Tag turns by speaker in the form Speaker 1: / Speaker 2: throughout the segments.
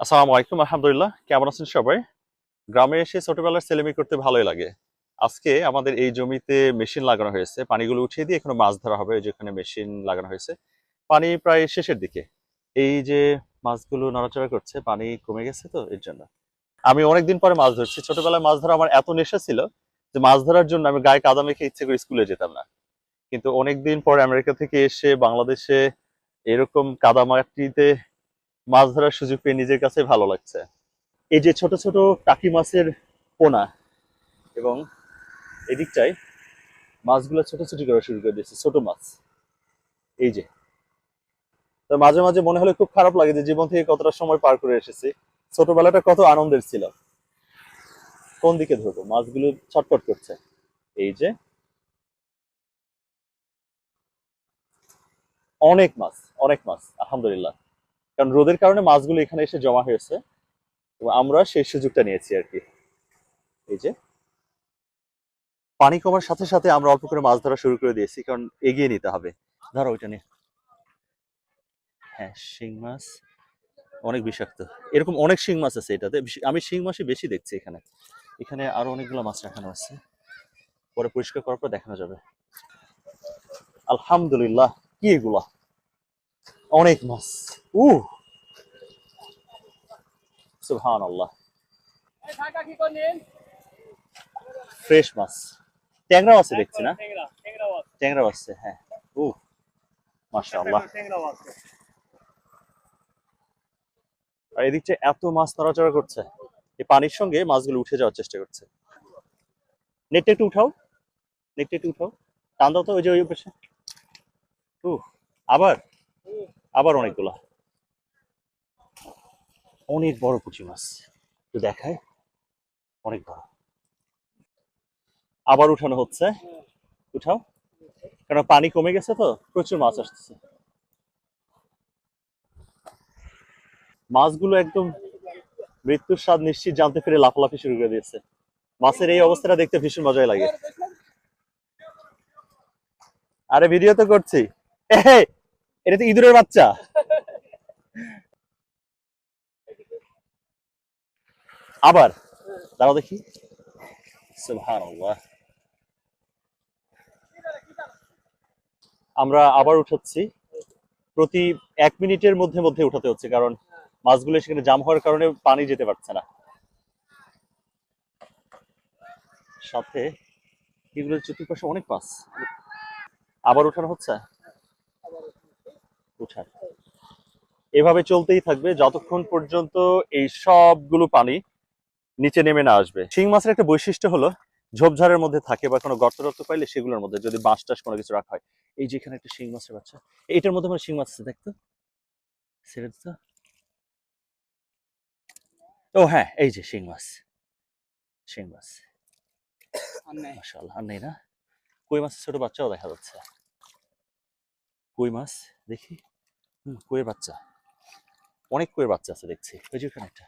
Speaker 1: আসসালামু আলাইকুম, আলহামদুলিল্লাহ। কেমন আছেন সবাই? গ্রামে এসে ছোটবেলার ছেলেমি করতে ভালোই লাগে। আজকে আমাদের এই জমিতে মেশিন লাগানো হয়েছে। পানিগুলো উঠিয়ে দিয়ে এখানে মাছ ধরা হবে, যেখানে মেশিন লাগানো হয়েছে। পানি প্রায় শেষের দিকে। এই যে মাছগুলো নড়াচড়া করছে, পানি কমে গেছে তো এর জন্য। আমি অনেকদিন পরে মাছ ধরছি। ছোটবেলায় মাছ ধরা আমার এত নেশা ছিল যে মাছ ধরার জন্য আমি গায়ে কাদা মেখে ইচ্ছে করে স্কুলে যেতাম না। কিন্তু অনেকদিন পরে আমেরিকা থেকে এসে বাংলাদেশে এরকম কাদা মাটিতে মাছ ধরার সুযোগ পেয়ে নিজের কাছে ভালো লাগছে। এই যে ছোট ছোট টাকি মাছের পোনা এবং এদিকটায় মাছগুলো ছোট ছোট করা শুরু করে দিয়েছে, ছোট মাছ। এই যে। তো মাঝে মাঝে মনে হলে খুব খারাপ লাগে যে জীবন থেকে কতটা সময় পার করে এসেছি। ছোটবেলাটা কত আনন্দের ছিল। কোন দিকে ধরবো? মাছগুলো ছটফট করছে। এই যে। অনেক মাছ অনেক মাছ, আলহামদুলিল্লাহ। কারণ রোদের কারণে মাছগুলো এখানে এসে জমা হয়েছে। আমরা সেই সুযোগটা নিয়েছি আর কি। এই যে। পানি কমার সাথে সাথে আমরা অল্প করে মাছ ধরা শুরু করে দিয়েছি, কারণ এগিয়ে নিতে হবে। ধরো ওইটা নিয়ে। হ্যাঁ শিং মাছ অনেক বিষাক্ত। এরকম অনেক শিং মাছ আছে এটাতে। আমি শিং মাছই বেশি দেখছি এখানে। এখানে আরও অনেকগুলো মাছ রাখানো আছে। পরে পরিষ্কার করার পর দেখানো যাবে। আলহামদুলিল্লাহ, কি এগুলা? অনেক মাছ। উ সুবহান আল্লাহ
Speaker 2: ঢাকা কি করলেন
Speaker 1: ফ্রেশ মাছ। ট্যাংরাও আছে দেখছি না? ট্যাংরাও আছে। হ্যাঁ। উ মাশাআল্লাহ। আর এদিকটা এত মাছ নড়াচড়া করছে এই পানির সঙ্গে মাছগুলো উঠে যাওয়ার চেষ্টা করছে। নেটটা একটু উঠাও। নেটটা একটু উঠাও। টান দাও তো ওই যে ওই পাশে। উ আবার। আবার অনেকগুলা। অনেক বড় পুঁটি মাছ। একটু দেখায় অনেক বড়। আবার উঠানো হচ্ছে। উঠাও। কারণ পানি কমে গেছে তো, প্রচুর মাছ আসতেছে। মাছগুলো একদম মৃত্যুর স্বাদ নিশ্চিত জানতে পেরে লাফালাফি শুরু করে দিয়েছে। মাছের এই অবস্থাটা দেখতে ভীষণ মজাই লাগে। আরে ভিডিও তো করছি। এটা তো ইঁদুরের বাচ্চা। আবার, দাঁড়াও দেখি। আমরা আবার উঠাচ্ছি। প্রতি এক মিনিটের মধ্যে মধ্যে উঠাতে হচ্ছে, কারণ মাছগুলো সেখানে জাম হওয়ার কারণে পানি যেতে পারছে না। সাথে এগুলোর চতুর্পাশে অনেক মাছ। আবার উঠানো হচ্ছে উঠান এভাবে চলতেই থাকবে। যতক্ষণ পর্যন্ত এই সবগুলো পানি নিচে নেমে না আসবে। শিং মাছের একটা বৈশিষ্ট্য হলো ঝোপঝাড়ের মধ্যে থাকে বা কোনো গর্ত টর্ত পাইলে সেগুলোর মধ্যে যদি বাঁশ টাস কোনো কিছু রাখা হয়। এই যে এখানে একটা শিং মাছের বাচ্চা এইটার মধ্যে আমার শিং মাছ আছে দেখতো? ছেড়ে দিত ও হ্যাঁ এই যে শিং মাছ। শিং মাছ।
Speaker 2: আর নেই
Speaker 1: না? কই মাছের ছোট বাচ্চাও দেখা যাচ্ছে। কই মাছ? দেখি। হুম কইয়ের বাচ্চা। অনেক কইয়ের বাচ্চা আছে দেখছি। ওই যে একটা।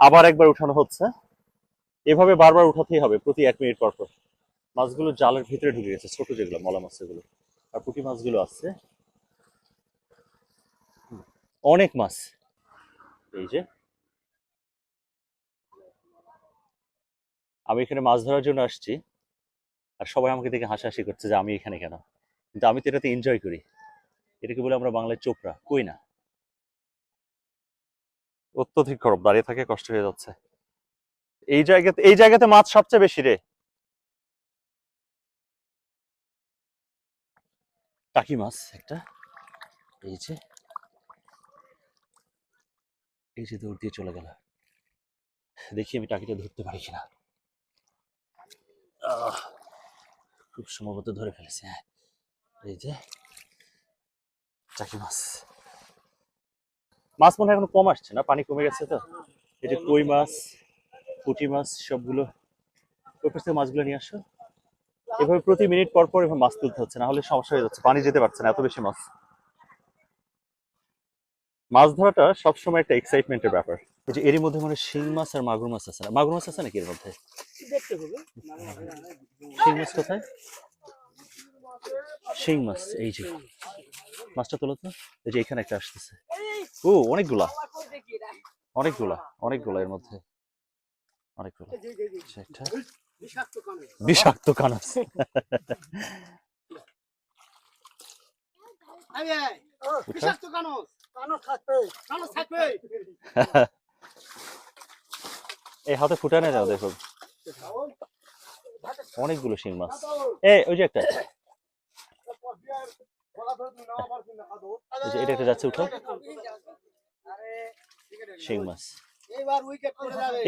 Speaker 1: আবার একবার উঠানো হচ্ছে। এভাবে বারবার উঠাতেই হবে প্রতি এক মিনিট পর পর। মাছগুলো জালের ভিতরে ঢুকে গেছে, ছোট যেগুলো, মলা মাছগুলো। আর পুঁটি মাছগুলো আছে। অনেক মাছ। এই যে। আমি এখানে মাছ ধরার জন্য আসছি। আর সবাই আমাকে দেখে হাসাহাসি করছে যে আমি এখানে কেন? কিন্তু আমি তো এটাতে এনজয় করি। এটাকে বলে আমরা বাংলায় চোপড়া কই না? অত্যধিক গরম দাঁড়িয়ে থাকে কষ্ট হয়ে যাচ্ছে। এই জায়গাতে এই জায়গাতে মাছ সবচেয়ে বেশি রে। টাকি মাছ একটা। এই যে। এই যে দৌড় দিয়ে চলে গেল। দেখি আমি টাকিটা ধরতে পারি কিনা। খুব সম্ভবত ধরে ফেলেছে হ্যাঁ। এই যে। টাকি মাছ মাছ মনে হয় এখনও কম আসছে না? পানি কমে গেছে তো? এই যে কই মাছ পুঁটি মাছ সবগুলো। ওই পাশ থেকে মাছগুলো নিয়ে আসো। এভাবে প্রতি মিনিট পর পর এভাবে মাছ তুলতে হচ্ছে না হলে সমস্যা হয়ে যাচ্ছে পানি যেতে পারছে না এত বেশি মাছ। মাছ ধরাটা সবসময় একটা এক্সাইটমেন্টের ব্যাপার। এই যে এরই মধ্যে মানে শিং মাছ আর মাগুর মাছ আছে না? মাগুর মাছ আছে নাকি এর মধ্যে?
Speaker 2: দেখতে
Speaker 1: শিং মাছ কোথায়? শিং মাছ এই যে। মাছটা তোলো তো। এই যে এখানে একটা আসতেছে। ও অনেকগুলা। অনেকগুলা অনেকগুলা এর মধ্যে। অনেকগুলা। আচ্ছা, একটা।
Speaker 2: বিষাক্ত কানে
Speaker 1: বিষাক্ত কানাস
Speaker 2: থাকবে। থাকবে।
Speaker 1: এই হাতে ফুটানে যাও দেখো। অনেকগুলো শিং মাছ। এ ওই যে একটা। এই এটা একটা যাচ্ছে উঠো শিং মাছ।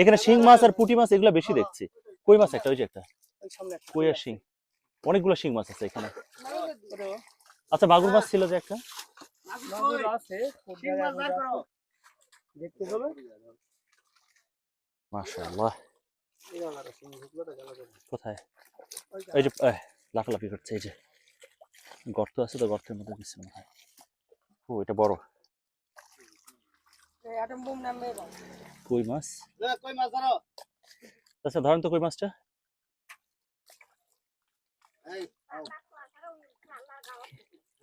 Speaker 1: এখানে শিং মাছ আর পুঁটি মাছ এগুলো বেশি দেখছি। কই মাছ একটা? ওই যে একটা। কই আর শিং? অনেকগুলো শিং মাছ আছে এখানে। আচ্ছা মাগুর মাছ ছিল যে একটা? মাশাআল্লাহ। কোথায়? এই যে লাফালাফি করছে, এই যে। গর্ত আছে তো গর্তের মধ্যে দিচ্ছে মনে হয়। ও এটা বড়। কই মাছ? আচ্ছা ধরেন তো কই মাছটা।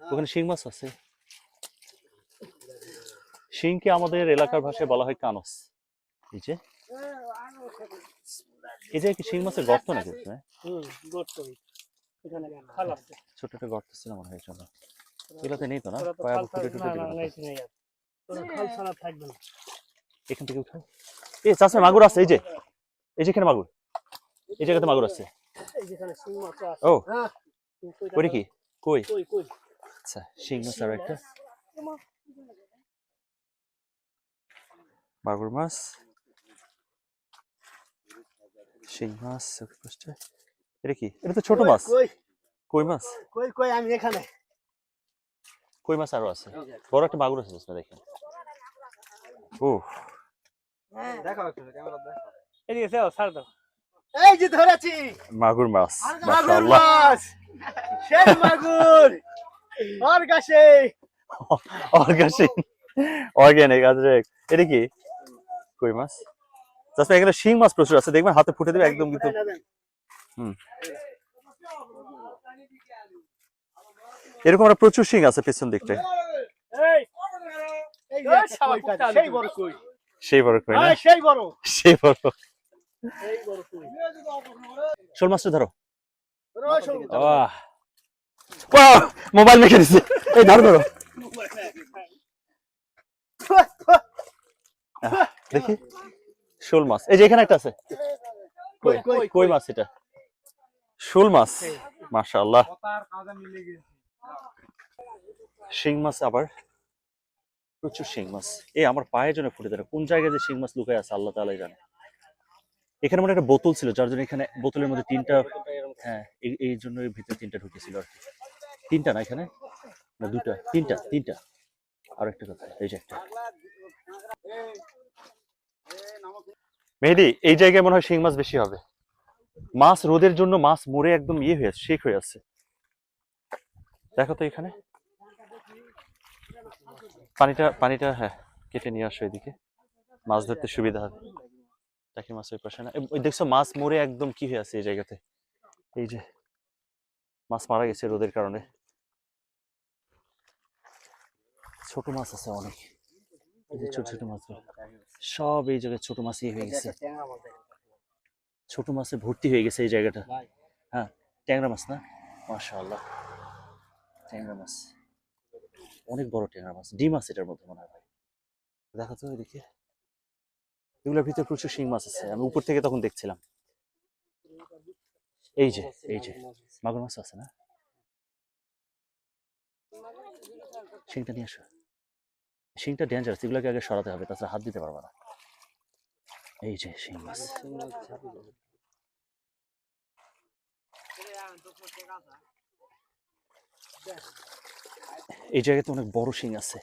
Speaker 1: ওখানে শিং মাছ আছে। শিংকে আমাদের এলাকার ভাষায় বলা হয় কানস। এই যে। এই যে কি শিং মাছের গর্ত নাকি হ্যাঁ
Speaker 2: গর্ত। এখানে খাল আছে।
Speaker 1: ছোট একটা গর্ত ছিল মনে হয় জন্য এগুলোতে নেই তো না? পায়া ফুটে টুটে
Speaker 2: না, না,
Speaker 1: না
Speaker 2: না, এখানে নেই আর। ওরা খাল ছাড়া থাকবে না।
Speaker 1: এখান থেকে উঠাই এই চাষে মাগুর আছে এই যে। এই যে এখানে মাগুর। এই জায়গাতে মাগুর আছে।
Speaker 2: এই যেখানে শিং মাছ আছে।
Speaker 1: ও।
Speaker 2: হ্যাঁ।
Speaker 1: কি কই
Speaker 2: কই কই?
Speaker 1: আচ্ছা শিং মাছ আর একটা। মাগুর মাছ। শিং মাছ এটা কি? এটা তো ছোট
Speaker 2: কই,
Speaker 1: মাছ।
Speaker 2: কই?
Speaker 1: কই মাছ?
Speaker 2: কই কই আমি এখানে।
Speaker 1: কই মাছ আরও আছে? বড় একটা মাগুর আছে দেখেন। ও
Speaker 3: হ্যাঁ।
Speaker 2: দেখাও একটু ক্যামেরা দেখাও। এদিকে যাও ছাড় দাও। এই যে ধরেছি।
Speaker 1: মাগুর মাছ
Speaker 2: মাগুর মাছ। সেই মাগুর। আর গাছে
Speaker 1: অর্গানিক অর্গানিক আছে এটা কি? কই মাছ? তাছাড়া এখানে শিং মাছ প্রচুর আছে দেখবেন হাতে ফুটে দেবে একদম কিন্তু। এরকম একটা প্রচুর শিং আছে পেছন দিকটায়।
Speaker 2: এই এই যে একটা কই কাজ, সেই বড় কই?
Speaker 1: সেই বড় কই না?
Speaker 2: হ্যাঁ সেই বড়।
Speaker 1: সেই বড়।
Speaker 2: সেই বড় কই?
Speaker 1: শোল মাছটা ধরো।
Speaker 2: ধরো, শোন।
Speaker 1: আহ। বাহ! মোবাইল মেখে দিছে। এই ধরো ধরো। দেখি। শোল মাছ। এই যে এখানে একটা আছে। কই
Speaker 2: কই, কই,
Speaker 1: কই? মাছ এটা? শোল মাছ মাশাআল্লাহ শিং মাছ আবার প্রচুর শিং মাছ এই আমার পায়ের জন্য ফুটে ধরে কোন জায়গায় যে শিং মাছ লুকায় আছে আল্লাহ তাআলাই জানে এখানে মনে হয় একটা বোতল ছিল যার জন্য এখানে বোতলের মধ্যে তিনটা হ্যাঁ এই- এই জন্য ভিতরে তিনটা ঢুকেছিল আর কি তিনটা না এখানে না দুটা তিনটা তিনটা আর একটা কথা এই যে একটা মেহেদি এই জায়গায় মনে হয় শিং মাছ বেশি হবে মাছ রোদের জন্য মাছ মরে একদম ইয়ে হয়ে আছে, শেক হয়ে আছে। দেখো তো এখানে। পানিটা পানিটা হ্যাঁ কেটে নিয়ে আসো এদিকে। মাছ ধরতে সুবিধা হবে। টাকি মাছ ওই পাশে না। ওই দেখছ, মাছ মরে একদম কি হয়ে আছে এই জায়গাতে? এই যে, মাছ মারা গেছে রোদের কারণে। ছোট মাছ আছে অনেক। ছোট ছোট মাছ। সব এই জায়গায় ছোট মাছ ইয়ে হয়ে গেছে। ছোট মাছে ভর্তি হয়ে গেছে এই জায়গাটা। হ্যাঁ ট্যাংরা মাছ না? মাশাআল্লাহ। ট্যাংরা মাছ। অনেক বড় ট্যাংরা মাছ। ডিম আছে এটার মধ্যে মনে হয় ভাই। দেখো তো এদিকে এগুলোর ভিতরে প্রচুর শিং মাছ আছে। আমি উপর থেকে তখন দেখছিলাম। এই যে এই যে। মাগুর মাছ আছে না? শিংটা নিয়ে আসো। শিংটা ডেঞ্জারাস এগুলোকে আগে সরাতে হবে তাছাড়া হাত দিতে পারবে না। এই যে শিং মাছ। এই জায়গাতে অনেক বড় শিং আছে।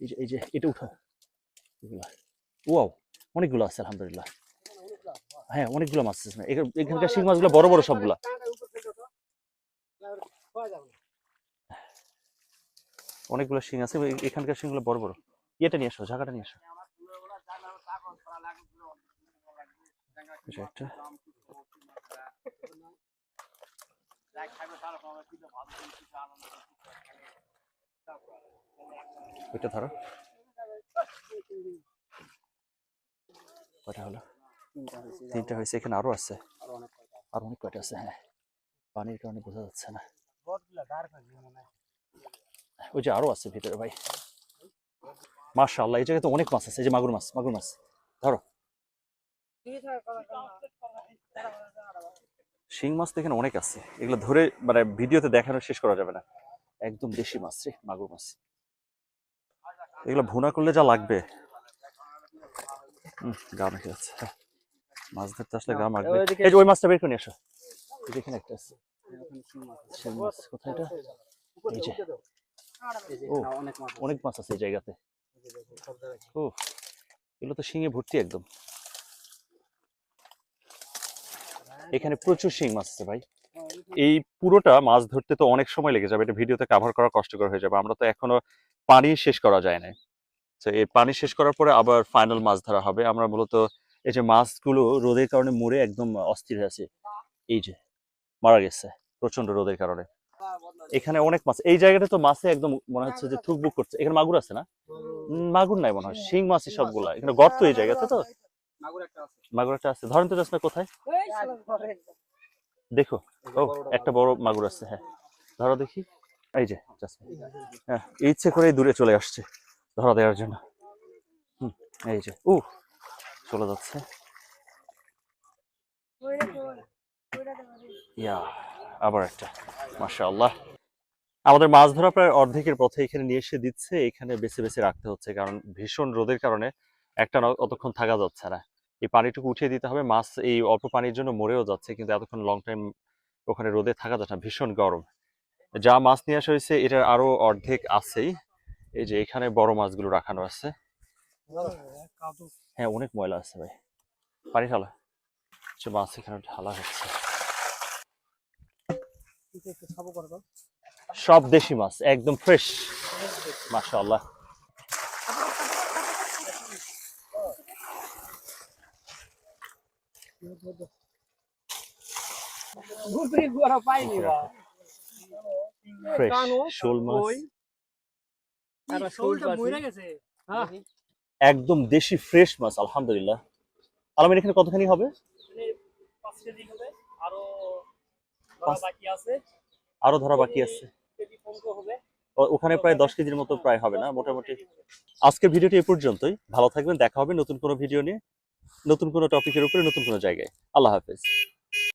Speaker 1: এই যে এই যে, এটা উঠো ওয়াও, অনেকগুলো আছে, আলহামদুলিল্লাহ। হ্যাঁ অনেকগুলো মাছ আছে। এখানকার শিং মাছগুলো বড় বড় সবগুলা। অনেকগুলো শিং আছে এখানকার শিংগুলো বড় বড়। ইয়েটা নিয়ে আসো, ঝাঁকাটা নিয়ে আসো। যে একটা ধরো। কয়টা হলো?
Speaker 2: তিনটা হয়েছে,
Speaker 1: এখানে আরও আছে।
Speaker 2: আরও অনেক কয়টা
Speaker 1: আছে? হ্যাঁ। পানির কারণে বোঝা যাচ্ছে না। ওই যে আরও আছে ভিতরে ভাই। মাশাআল্লাহ, এই জায়গায় তো অনেক মাছ আছে, এই যে মাগুর মাছ মাগুর মাছ। ধরো। শিং মাছ তো এখানে অনেক আছে এগুলো ধরে মানে ভিডিওতে দেখানো শেষ করা যাবে না একদম দেশি মাছ রে মাগুর মাছ এগুলো ভুনা করলে যা লাগবে গা মেখে যাচ্ছে হ্যাঁ। মাছ ধরতে আসলে গা মাখবে এই যে ওই মাছটা বের করে আসো এখানে একটা আছে
Speaker 2: শিং মাছ আছে।
Speaker 1: শিং মাছ কোথায় এটা এই যে ও,
Speaker 2: অনেক মাছ আছে।
Speaker 1: এই জায়গাতে। ও এগুলো তো শিঙে ভর্তি একদম এখানে প্রচুর শিং মাছ আছে ভাই এই পুরোটা মাছ ধরতে তো অনেক সময় লেগে যাবে এটা ভিডিওতে কভার করা কষ্টকর হয়ে যাবে। আমরা তো এখনও পানি শেষ করা যায় না তো এই পানি শেষ করার পরে আবার ফাইনাল মাছ ধরা হবে। আমরা মূলত এই যে মাছগুলো রোদের কারণে মরে একদম অস্থির হয়ে আছে। এই যে মারা গেছে প্রচণ্ড রোদের কারণে। এখানে অনেক মাছ এই জায়গাটা তো মাছে একদম মনে হচ্ছে যে থুকবুক করছে। এখানে মাগুর আছে না? মাগুর নাই মনে হয় শিং মাছই সবগুলা। এখানে গর্ত এই জায়গাতে তো?
Speaker 2: মাগুর একটা আছে।
Speaker 1: ধরেন তো যাস না কোথায়? দেখো। ও একটা বড় মাগুর আছে হ্যাঁ। ধরো দেখি। এই যে। হ্যাঁ ইচ্ছে করে দূরে চলে আসছে ধরা দেওয়ার জন্য। হুম এই যে উ চলে যাচ্ছে। ইয়া আবার একটা। মাশাআল্লাহ। আমাদের মাছ ধরা প্রায় অর্ধেকের পথে এখানে নিয়ে এসে দিচ্ছে। এখানে বেছে বেছে রাখতে হচ্ছে কারণ ভীষণ রোদের কারণে একটা না অতক্ষণ থাকা যাচ্ছে না। এই পানিটুকু উঠিয়ে দিতে হবে। মাছ এই অল্প পানির জন্য মরেও যাচ্ছে কিন্তু এতক্ষণ লং টাইম ওখানে রোদে থাকা যাচ্ছে না ভীষণ গরম। যা মাছ নিয়ে আসা হয়েছে এটার আরও অর্ধেক আছেই। এই যে এখানে বড় মাছগুলো রাখানো আছে। হ্যাঁ অনেক ময়লা আছে ভাই। পানি ঢালা। মাছ এখানে ঢালা হচ্ছে। সব দেশি মাছ একদম ফ্রেশ মাশাআল্লাহ।
Speaker 2: ঘুগরি গুঁড়া পাইনি বা।
Speaker 1: ফ্রেশ শোল মাছ
Speaker 2: আর শোলটা মইরা গেছে। হ্যাঁ।
Speaker 1: একদম দেশি ফ্রেশ মাছ আলহামদুলিল্লাহ আলমিন এখানে কতখানি হবে
Speaker 2: মানে কেজি হবে। আরও ধরা বাকি আছে।
Speaker 1: আরও ধরা বাকি আছে
Speaker 2: কেজি পনেরো হবে।
Speaker 1: ও- ওখানে প্রায় দশ কেজির মতো প্রায় হবে না মোটামুটি আজকের ভিডিওটি এ পর্যন্তই ভালো থাকবেন দেখা হবে নতুন কোনো ভিডিও নিয়ে নতুন কোনো টপিকের উপরে নতুন কোনো জায়গায়। আল্লাহ হাফেজ।